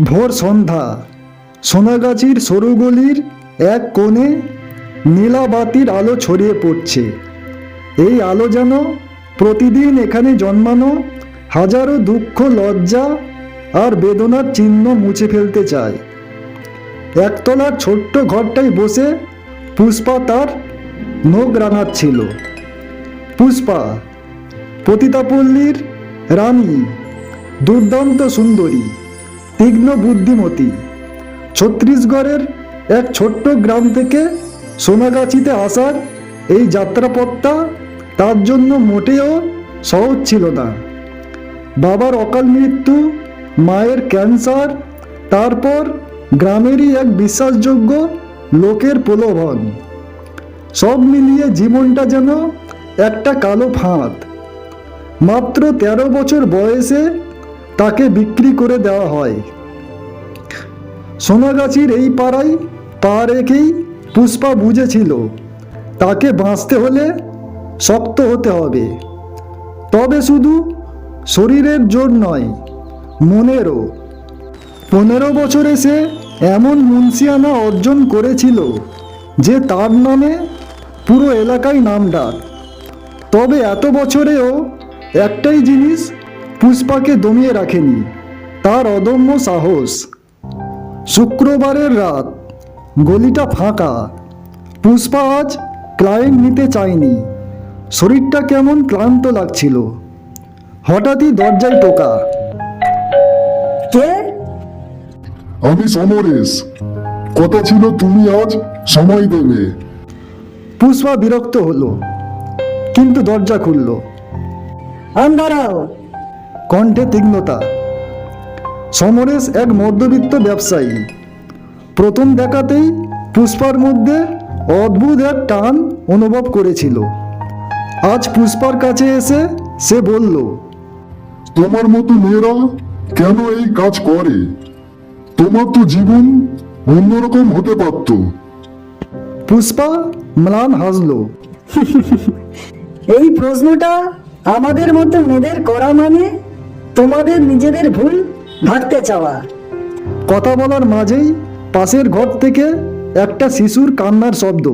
ভোর সন্ধ্যা। সোনাগাছির সরু গলির এক কোণে নীলাবাতির আলো ছড়িয়ে পড়ছে। এই আলো যেন প্রতিদিন এখানে জন্মানো হাজারো দুঃখ, লজ্জা আর বেদনার চিহ্ন মুছে ফেলতে চায়। একতলার ছোট্ট ঘরটায় বসে পুষ্পা তার নখ রাঙাচ্ছিল পুষ্পা, পতিতাপল্লীর রানী, দুর্দান্ত সুন্দরী। তীক্ষ্ণ বুদ্ধিমতী। ছত্তিশগড়ের এক ছোট্ট গ্রাম থেকে সোনাগাছিতে আসার এই যাত্রাপথটা তার জন্য মোটেও সহজ ছিল না। বাবার অকাল মৃত্যু, মায়ের ক্যান্সার, তারপর গ্রামেরই এক বিশ্বাসযোগ্য লোকের প্রলোভন। সব মিলিয়ে জীবনটা যেন একটা কালো ফাঁদ। মাত্র তেরো বছর বয়সে তাকে বিক্রি করে দেওয়া হয়। সোনাগাছির এই পাড়ায় পা রেখেই পুষ্পা বুঝেছিল, তাকে বাঁচতে হলে শক্ত হতে হবে। তবে শুধু শরীরের জোর নয়, মনেরও। পনেরো বছরে সে এমন মুন্সিয়ানা অর্জন করেছিল যে তার নামে পুরো এলাকায় নাম ডাক। তবে এত বছরেও একটাই জিনিস পুষ্পাকে দমিয়ে রাখেনি। তার অদম্য সাহস। শুক্রবারের রাত গলিটা ফাঁকা। পুষ্পা আজ ক্লায়েন্ট নিতে চায়নি। শরীরটা কেমন ক্লান্ত লাগছিল। হঠাৎই দরজায় টোকা। কে? আমি সমরেশ। কথা ছিল তুমি আজ সময় দেবে। পুষ্পা বিরক্ত হলো কিন্তু দরজা খুলল। আন্দারাও কণ্ঠে তীক্ষ্ণতা। সমরেশ এক মধ্যবিত্ত ব্যবসায়ী। প্রথম দেখাতেই পুষ্পার মধ্যে অদ্ভুত এক টান অনুভব করেছিল। আজ পুষ্পার কাছে এসে সে বলল তোমার মতো মেয়েরা কেন এই কাজ করে? তোমার তো জীবন অন্যরকম হতে পারত। পুষ্পা ম্লান হাসলো। এই প্রশ্নটা আমাদের মতো মেয়েদের করা মানে তোমাদের নিজেদের ভুল ভাবতে চাওয়া। কথা বলার মাঝেই পাশের ঘর থেকে একটা শিশুর কান্নার শব্দ।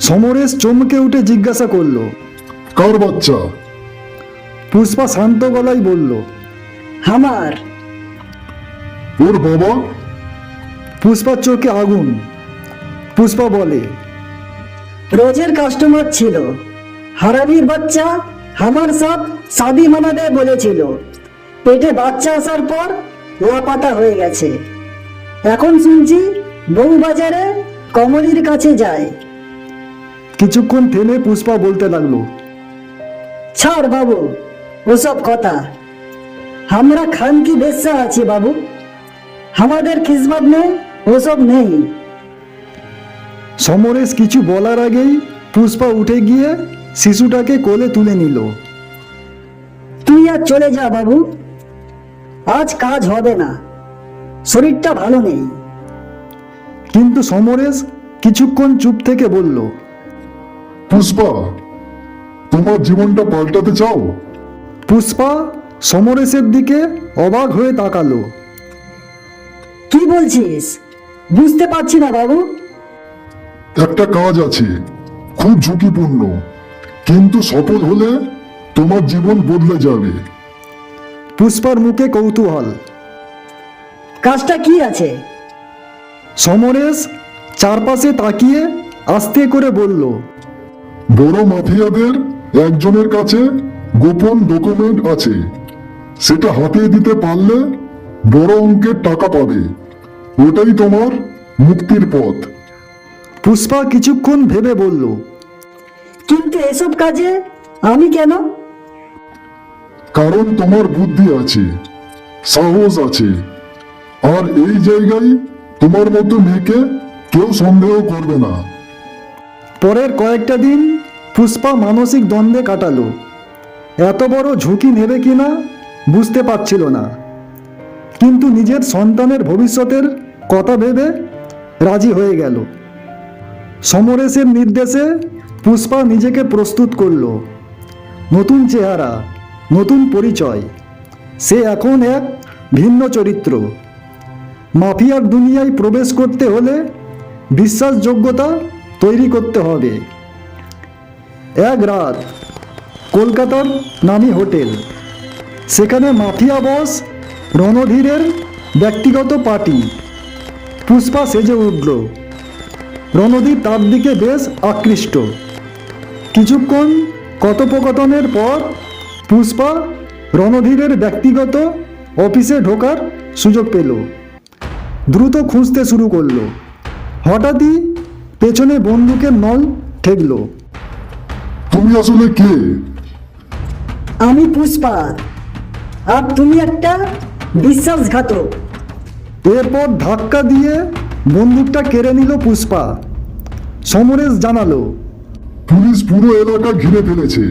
সমরেশ চমকে উঠে জিজ্ঞাসা করল কার বাচ্চা? পুষ্পা শান্ত গলায় বলল আমার। ওর বাবা? পুষ্পার চোখে আগুন। পুষ্পা বলে রোজের কাস্টমার ছিল। হারামির বাচ্চা আমার সব শাদি মানাতে বলেছিল। পেটে বাচ্চা আসার পর লাপাতা হয়ে গেছে। এখন শুনছি বউ বাজারে কমলির কাছে যায়। কিছুক্ষণ থেমে পুষ্পা বলতে লাগল ছাড় বাবু ওসব কথা। আমরা খানকি বেশ্যা আছি বাবু। আমাদের কিসমত নেই। ওসব নেই। সমরেশ কিছু বলার আগেই পুষ্পা উঠে গিয়ে শিশুটাকে কোলে তুলে নিল। তুই আর চলে যা বাবু। আজ কাজ হবে না। শরীরটা ভালো নেই। কিন্তু সমরেশ কিছুক্ষণ চুপ থেকে বলল পুষ্পা তোমার জীবনটা পাল্টাতে চাও? পুষ্পা সমরেশের দিকে অবাক হয়ে তাকালো। কি বলছিস? বুঝতে পারছি না বাবু। একটা কাজ আছে খুব ঝুঁকিপূর্ণ। কিন্তু সফল হলে তোমার জীবন বদলে যাবে। পুষ্পার মুখে কৌতূহল। কাজটা কি আছে? সমরেশ চারপাশে তাকিয়ে আস্তে করে বলল বড় মাফিয়াদের একজনের কাছে গোপন ডকুমেন্ট আছে। সেটা হাতিয়ে দিতে পারলে বড় অঙ্কের টাকা পাবে। ওটাই তোমার মুক্তির পথ। পুষ্পা কিছুক্ষণ ভেবে বলল কিন্তু এসব কাজে আমি কেন? কারণ তোমার বুদ্ধি আছে সাহস আছে আর এই জায়গায় তোমার মতো মেয়েকে কেউ সন্দেহ করবে না। পরের কয়েকটা দিন পুষ্পা মানসিক দ্বন্দ্বে কাটালো। এত বড় ঝুঁকি নেবে কিনা বুঝতে পারছিল না। কিন্তু নিজের সন্তানের ভবিষ্যতের কথা ভেবে রাজি হয়ে গেল। সমরেশের নির্দেশে পুষ্পা নিজেকে প্রস্তুত করল। নতুন চেহারা, নতুন পরিচয়, সে এখন এক ভিন্ন চরিত্র। মাফিয়ার দুনিয়ায় প্রবেশ করতে হলে বিশ্বাসযোগ্যতা তৈরি করতে হবে। এক রাত কলকাতার নামি হোটেল, সেখানে মাফিয়া বস রণধীরের ব্যক্তিগত পার্টি পুষ্পা সেজে উঠল। রণধীর তার দিকে বেশ আকৃষ্ট। কিছুক্ষণ কথোপকথনের পর পুষ্পা রণধীরের ব্যক্তিগত অফিসে ঢোকার সুযোগ পেল। দ্রুত খুঁজতে শুরু করল। হঠাৎই পেছনে বন্দুকের নল ঠেকল। তুমি আসলে কে? আমি পুষ্পা। আর তুমি একটা বিশ্বাসঘাতক। এরপর ধাক্কা দিয়ে বন্দুকটা কেড়ে নিল পুষ্পা। সমরেশ জানালো পুলিশ পুরো এলাকা ঘিরে ফেলেছে।